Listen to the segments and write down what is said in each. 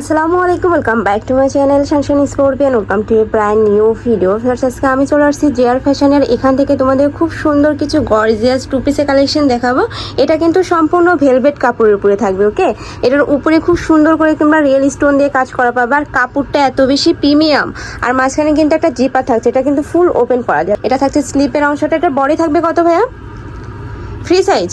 আসসালামু আলাইকুম welcome back to my channel Shanshan scorpion welcome to brand new video ফেরত আজকে আমি চলে আসছি জেআর ফ্যাশনের এখান থেকে তোমাদের খুব সুন্দর কিছু গর্জিয়াস টু পিসের কালেকশন দেখাবো। এটা কিন্তু সম্পূর্ণ ভেলভেট কাপড়ের উপরে থাকবে ওকে এটার উপরে খুব সুন্দর করে তোমরা রিয়েল স্টোন দিয়ে কাজ করা পাবে। আর কাপড়টা এত বেশি প্রিমিয়াম আর মাঝখানে কিন্তু একটা জিপার থাকছে, এটা কিন্তু ফুল ওপেন করা যায়। এটা থাকছে স্লিপের অংশটা। এটা বডি থাকবে কত ভাইয়া? ফ্রি সাইজ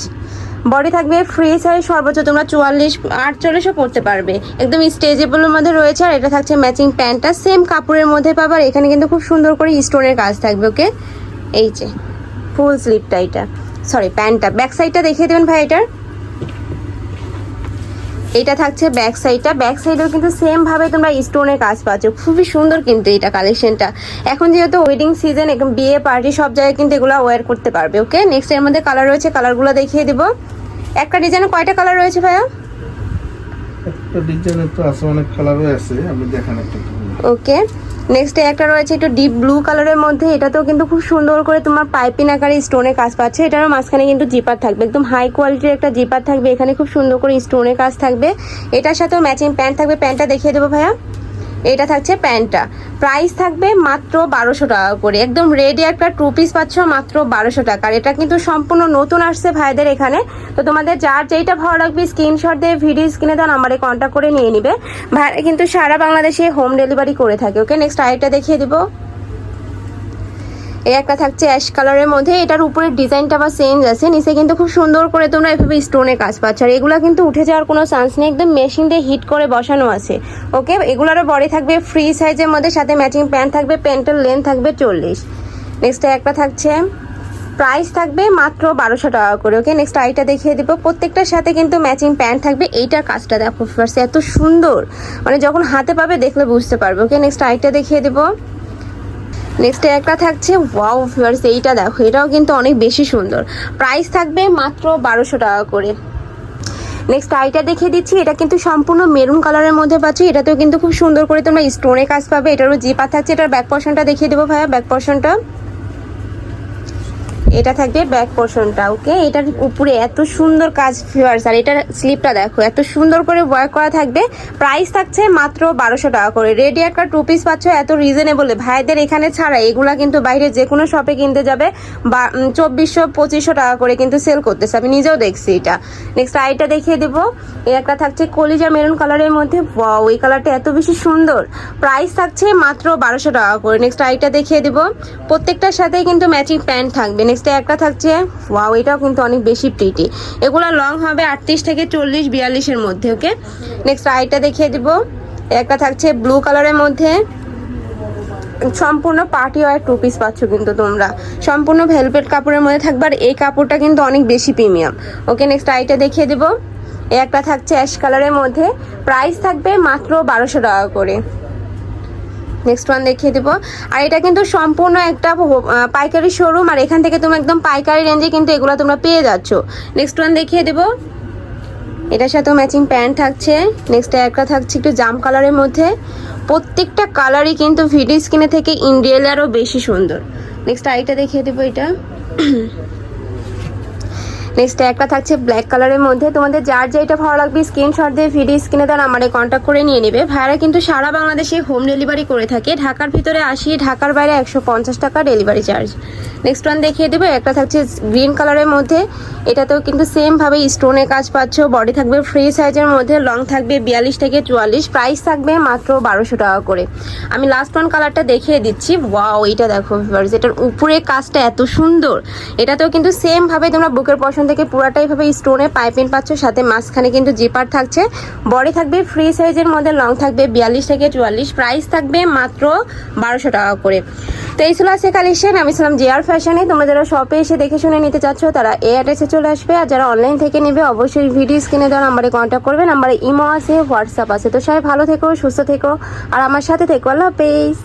বডি থাকবে ফ্রি সাইজ সর্বোচ্চ তোমরা চুয়াল্লিশ, আটচল্লিশও পড়তে পারবে। একদম স্টেজেবলের মধ্যে রয়েছে, আর এটা থাকছে ম্যাচিং প্যান্টটা সেম কাপড়ের মধ্যে পাবার এখানে কিন্তু খুব সুন্দর করে স্টোনের কাজ থাকবে ওকে এই যে ফুল স্লিপটা এটা। সরি প্যান্টটা ব্যাক সাইডটা দেখিয়ে দেবেন ভাই এটার। এটা থাকছে ব্যাক সাইডটা ব্যাক সাইডেও কিন্তু সেম ভাবে তোমরা স্টোনের কাজ পাচ্ছ। খুবই সুন্দর কিন্তু এটা কালেকশনটা এখন যেহেতু ওয়েডিং সিজন একদম বিয়ে পার্টি সব জায়গায় কিন্তু এগুলো ওয়্যার করতে পারবে ওকে নেক্সট এর মধ্যে কালার রয়েছে কালারগুলো দেখিয়ে দিব। একটা ডিজাইনে কয়টা কালার রয়েছে ভাইয়া? একটা ডিজাইনের তো আছে অনেক কালারও আছে আপনি দেখেন একটা ওকে নেক্সট একটা রয়েছে একটু ডিপ ব্লু কালারের মধ্যে এটাতেও কিন্তু খুব সুন্দর করে তোমার পাইপিং আকারে স্টোনের কাজ পাচ্ছে। এটারও মাঝখানে কিন্তু জিপার থাকবে একদম হাই কোয়ালিটির একটা জিপার থাকবে। এখানে খুব সুন্দর করে স্টোনের কাজ থাকবে। এটার সাথেও ম্যাচিং প্যান্ট থাকবে। প্যান্টটা দেখিয়ে দেবো ভাইয়া। এটা থাকছে প্যান্টটা। প্রাইস থাকবে মাত্র বারোশো টাকা করে। একদম রেডি একটা টু পিস পাচ্ছ মাত্র বারোশো টাকার এটা কিন্তু সম্পূর্ণ নতুন আসছে ভাইদের এখানে। তো তোমাদের যার যেইটা ভালো লাগবে স্ক্রিনশট দিয়ে ভিডিও স্ক্রিনে দেন আমার কন্ট্যাক্ট করে নিয়ে নিবে। ভাইরা কিন্তু সারা বাংলাদেশে হোম ডেলিভারি করে থাকে। ওকে নেক্সট আরেকটা দেখিয়ে দিব। এই একটা থাকছে অ্যাশ কালারের মধ্যে। এটার উপরে ডিজাইনটা বা চেঞ্জ আছে। নিচে কিন্তু খুব সুন্দর করে তোমরা এভাবে স্টোনে কাজ পাচ্ছ। আর এগুলো কিন্তু উঠে যাওয়ার কোনো চান্স নেই। একদম মেশিন দিয়ে হিট করে বসানো আছে। ওকে এগুলোরও বডি থাকবে ফ্রি সাইজের মধ্যে, সাথে ম্যাচিং প্যান্ট থাকবে প্যান্টের লেন্থ থাকবে চল্লিশ। নেক্সট একটা থাকছে প্রাইস থাকবে মাত্র বারোশো টাকা করে। ওকে নেক্সট আইটা দেখিয়ে দেবো। প্রত্যেকটার সাথে কিন্তু ম্যাচিং প্যান্ট থাকবে। এইটার কাজটা দেখো ফার্স্ট এত সুন্দর। মানে যখন হাতে পাবে দেখলে বুঝতে পারবে। ওকে নেক্সট আইটা দেখিয়ে দেবো। নেক্সট একটা থাকছে ওয়াও ভিউয়ার্স এইটা দেখো, এটাও কিন্তু অনেক বেশি সুন্দর। প্রাইস থাকবে মাত্র বারোশো টাকা করে। নেক্সট আইটা দেখিয়ে দিচ্ছি, এটা কিন্তু সম্পূর্ণ মেরুন কালারের মধ্যে পাচ্ছি, এটাতেও কিন্তু খুব সুন্দর করে তোমরা স্টোনে কাজ পাবে, এটারও জিপা থাকছে এটার ব্যাক পশনটা দেখিয়ে দেবো ভাইয়া ব্যাক পোর্শনটা এটা থাকবে ব্যাক পোর্শনটা ওকে এটার উপরে এত সুন্দর কাজ ফিওয়ার্স আর এটার স্লিপটা দেখো, এত সুন্দর করে ওয়ার্ক করা থাকবে। প্রাইস থাকছে মাত্র বারোশো টাকা করে। রেডি একটা টু পিস পাচ্ছ, এত রিজনেবলে ভাইদের এখানে ছাড়া এগুলা কিন্তু বাইরে যে কোনো শপে কিনতে যাবে বা চব্বিশশো, পঁচিশশো টাকা করে কিন্তু সেল করতেছে। আমি নিজেও দেখছি এটা। নেক্সট আইটা দেখিয়ে দেবো। এই একটা থাকছে কলিজা মেরুন কালারের মধ্যে। ওয়াও এই কালারটা এত বেশি সুন্দর। প্রাইস থাকছে মাত্র বারোশো টাকা করে। নেক্সট আইটা দেখিয়ে দেবো। প্রত্যেকটার সাথেই কিন্তু ম্যাচিং প্যান্ট থাকবে। নেক্সট একটা থাকছে। ওয়াও এটাও কিন্তু অনেক বেশি প্রিটি এগুলো লং হবে আটত্রিশ থেকে চল্লিশ, বিয়াল্লিশের মধ্যে ওকে নেক্সট আইটা দেখিয়ে দিব। একটা থাকছে ব্লু কালারের মধ্যে। সম্পূর্ণ পার্টি ওয়ার টু পিস পাচ্ছ কিন্তু তোমরা। সম্পূর্ণ ভেলভেট কাপড়ের মধ্যে থাকবে আর এই কাপড়টা কিন্তু অনেক বেশি প্রিমিয়াম ওকে নেক্সট আইটা দেখিয়ে দেবো। একটা থাকছে অ্যাশ কালারের মধ্যে। প্রাইস থাকবে মাত্র বারোশো টাকা করে। নেক্সট ওয়ান দেখিয়ে দেবো। আর এটা কিন্তু সম্পূর্ণ একটা পাইকারি শোরুম আর এখান থেকে তুমি একদম পাইকারি রেঞ্জে কিন্তু এগুলো তোমরা পেয়ে যাচ্ছ। নেক্সট ওয়ান দেখিয়ে দেবো। এটার সাথেও ম্যাচিং প্যান্ট থাকছে। নেক্সট একটা থাকছে একটু জাম কালারের মধ্যে। প্রত্যেকটা কালারই কিন্তু ভিডিও স্ক্রিনে থেকে ইন্ডিয়াল আরও বেশি সুন্দর। নেক্সট আরেকটা দেখিয়ে দেবো এটা। নেক্সট একটা থাকছে ব্ল্যাক কালারের মধ্যে। তোমাদের যার যেটা ভালো লাগবে স্ক্রিনশট দিয়ে ভিডিও স্ক্রিনে তার আমারে কন্ট্যাক্ট করে নিয়ে নেবে। ভাইরা কিন্তু সারা বাংলাদেশে হোম ডেলিভারি করে থাকে। ঢাকার ভিতরে আসি, ঢাকার বাইরে একশো পঞ্চাশ টাকা ডেলিভারি চার্জ নেক্সট ওয়ান দেখিয়ে দেবো, একটা থাকছে গ্রিন কালারের মধ্যে। এটাতেও কিন্তু সেম ভাবে স্টোনের কাজ পাচ্ছ। বডি থাকবে ফ্রি সাইজের মধ্যে লং থাকবে বিয়াল্লিশ থেকে চুয়াল্লিশ। প্রাইস থাকবে মাত্র বারোশো টাকা করে। আমি লাস্ট ওয়ান কালারটা দেখিয়ে দিচ্ছি। ওয়াও এটা দেখো এটার উপরে কাজটা এত সুন্দর, এটাতেও কিন্তু সেম ভাবে তোমরা বুকের পশন থেকে পুরাটাই ভাবে স্টোনে পাইপিং পাচ্ছ, সাথে মাঝখানে কিন্তু জিপার থাকছে। বডি থাকবে ফ্রি সাইজের মধ্যে লং থাকবে বিয়াল্লিশ থেকে চুয়াল্লিশ। প্রাইস থাকবে মাত্র বারোশো টাকা করে। তো এই ছিল আজকে কালেকশন আমি ছিলাম জিআর ফ্যাশনে তোমরা যারা শপে এসে দেখে শুনে নিতে চাচ্ছ, তারা এই অ্যাড্রেসে চলে আসবে। আর যারা অনলাইন থেকে নেবে, অবশ্যই ভিডিও স্ক্রিনে দেওয়া নাম্বারে কন্ট্যাক্ট করবে। নাম্বারে ইমো আছে হোয়াটসঅ্যাপ আছে। তো সবাই ভালো থেকো, সুস্থ থেকো। আর আমার সাথে থেকো। আল্লাহ হাফেজ।